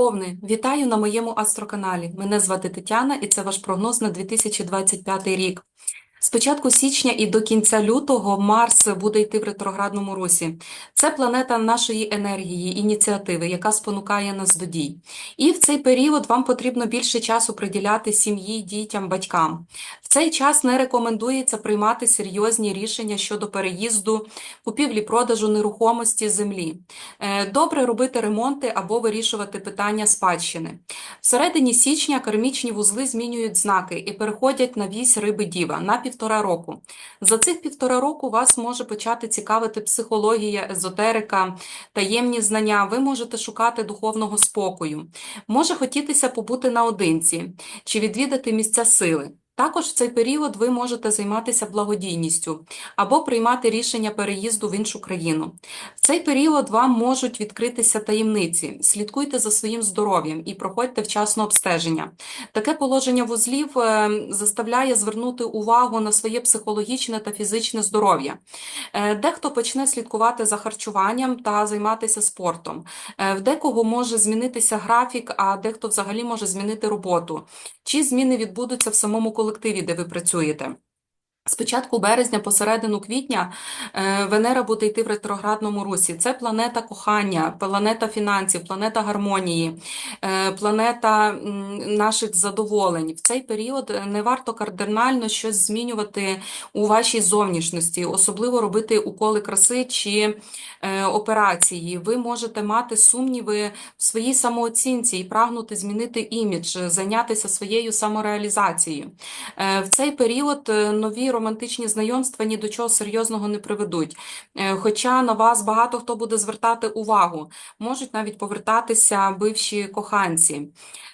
Овни, вітаю на моєму астроканалі. Мене звати Тетяна і це ваш прогноз на 2025 рік. З початку січня і до кінця лютого Марс буде йти в ретроградному русі. Це планета нашої енергії, ініціативи, яка спонукає нас до дій. І в цей період вам потрібно більше часу приділяти сім'ї, дітям, батькам. В цей час не рекомендується приймати серйозні рішення щодо переїзду, купівлі-продажу нерухомості землі. Е, Добре робити ремонти або вирішувати питання спадщини. Всередині січня кармічні вузли змінюють знаки і переходять на вісь риби діва півтора року. За цих півтора року вас може почати цікавити психологія, езотерика, таємні знання. Ви можете шукати духовного спокою. Може хотітися побути наодинці чи відвідати місця сили. Також в цей період ви можете займатися благодійністю або приймати рішення переїзду в іншу країну. В цей період вам можуть відкритися таємниці. Слідкуйте за своїм здоров'ям і проходьте вчасно обстеження. Таке положення вузлів е, заставляє звернути увагу на своє психологічне та фізичне здоров'я. Е, Дехто почне слідкувати за харчуванням та займатися спортом. Е, В декого може змінитися графік, а дехто взагалі може змінити роботу. Чи зміни відбудуться в самому колективі, де ви працюєте? З початку березня по середину квітня е, Венера буде йти в ретроградному русі. Це планета кохання, планета фінансів, планета гармонії, е, планета наших задоволень. В цей період е, не варто кардинально щось змінювати у вашій зовнішності, особливо робити уколи краси чи операції. Ви можете мати сумніви в своїй самооцінці і прагнути змінити імідж, зайнятися своєю самореалізацією. В цей період е, романтичні знайомства ні до чого серйозного не приведуть. Е, Хоча на вас багато хто буде звертати увагу, можуть навіть повертатися бивші коханці.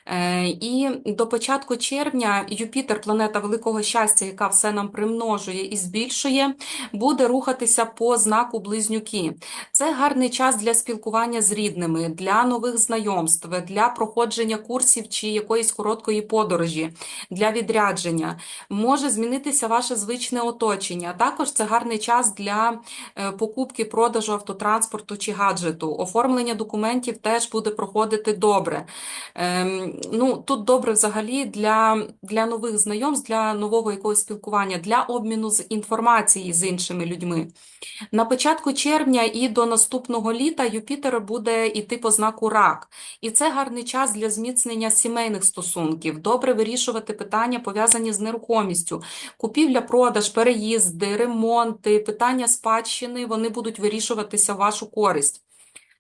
Е, І до початку червня Юпітер, планета великого щастя, яка все нам примножує і збільшує, буде рухатися по знаку Близнюки. Це гарний час для спілкування з рідними, для нових знайомств, для проходження курсів чи якоїсь короткої подорожі, для відрядження. Може змінитися ваше звичне оточення. Також це гарний час для е, покупки, продажу автотранспорту чи гаджету. Оформлення документів теж буде проходити добре. Ем, Ну, тут добре взагалі для, для нових знайомств, для нового якогось спілкування, для обміну з інформацією з іншими людьми. На початку червня і до наступного літа Юпітер буде йти по знаку Рак. І це гарний час для зміцнення сімейних стосунків. Добре вирішувати питання, пов'язані з нерухомістю. Купівля, продаж, переїзди, ремонти, питання спадщини, вони будуть вирішуватися в вашу користь.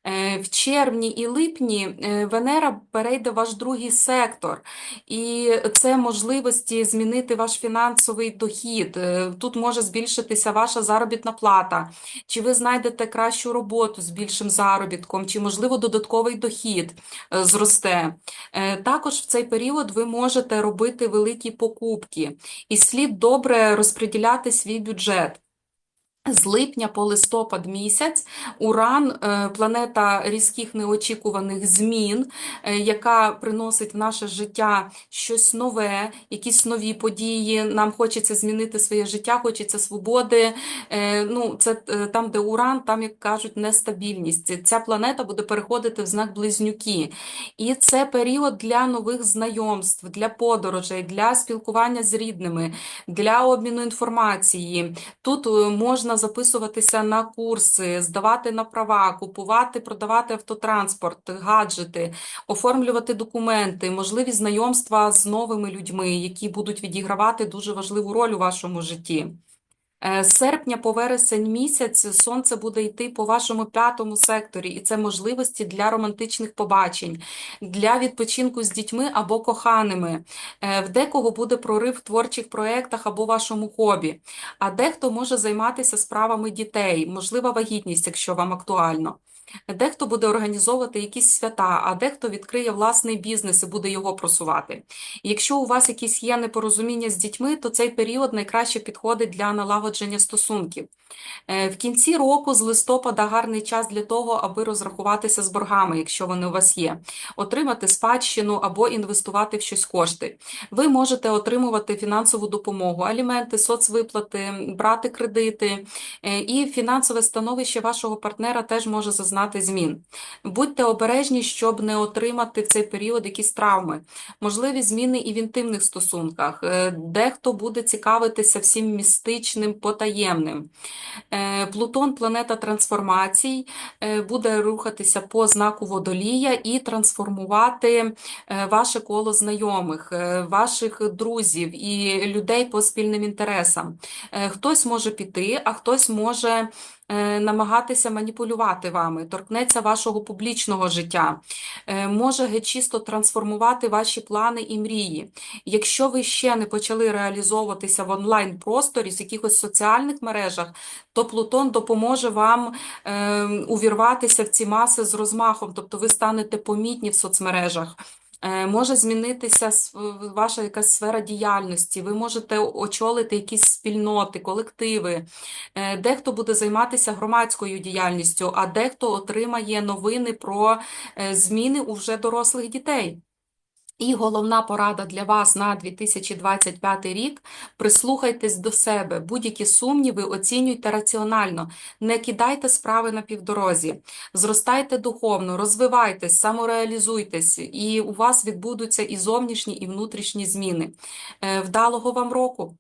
Е, В червні і липні е, Венера перейде в ваш другий сектор, і це можливості змінити ваш фінансовий дохід. Е, Тут може збільшитися ваша заробітна плата, чи ви знайдете кращу роботу з більшим заробітком, чи, можливо, додатковий дохід зросте. Також в цей період ви можете робити великі покупки, і слід добре розподіляти свій бюджет. З липня по листопад місяць Уран, е, планета різких неочікуваних змін, е, яка приносить в наше життя щось нове, якісь нові події. Нам хочеться змінити своє життя, хочеться свободи. Е, Ну, це там, де Уран, там, як кажуть, нестабільність. Ця планета буде переходити в знак Близнюки. І це період для нових знайомств, для подорожей, для спілкування з рідними, для обміну інформації. Тут е, записуватися на курси, здавати на права, купувати, продавати автотранспорт, гаджети, оформлювати документи, можливі знайомства з новими людьми, які будуть відігравати дуже важливу роль у вашому житті. Е, серпня по вересень місяць сонце буде йти по вашому п'ятому секторі, і це можливості для романтичних побачень, для відпочинку з дітьми або коханими. Е, В декого буде прорив в творчих проєктах або вашому хобі, а дехто може займатися справами дітей, можлива вагітність, якщо вам актуально. Дехто буде організовувати якісь свята, а дехто відкриє власний бізнес і буде його просувати. Якщо у вас якісь є непорозуміння з дітьми, то цей період найкраще підходить для налагодження стосунків. Е, В кінці року з листопада гарний час для того, аби розрахуватися з боргами, якщо вони у вас є, отримати спадщину або інвестувати в щось кошти. Ви можете отримувати фінансову допомогу, аліменти, соцвиплати, брати кредити, е, і фінансове становище вашого партнера теж може зазнати змін. Будьте обережні, щоб не отримати в цей період якісь травми, можливі зміни і в інтимних стосунках. Е, Дехто буде цікавитися всім містичним, потаємним. Е, Плутон, планета трансформацій, е, буде рухатися по знаку водолія і трансформувати е, ваше коло знайомих, ваших друзів і людей по спільним інтересам. Хтось може піти, а хтось може намагатися маніпулювати вами, торкнеться вашого публічного життя, е, може геть чисто трансформувати ваші плани і мрії. Якщо ви ще не почали реалізовуватися в онлайн-просторі, з якихось соціальних мережах, то Плутон допоможе вам е, увірватися в ці маси з розмахом, тобто ви станете помітні в соцмережах. Е, Може змінитися ваша якась сфера діяльності, ви можете очолити якісь спільноти, колективи. Е, Дехто буде займатися громадською діяльністю, а дехто отримає новини про е, зміни у вже дорослих дітей. І головна порада для вас на 2025 рік – прислухайтесь до себе, будь-які сумніви оцінюйте раціонально, не кидайте справи на півдорозі, зростайте духовно, розвивайтесь, самореалізуйтесь, і у вас відбудуться і зовнішні, і внутрішні зміни. Е, Вдалого вам року!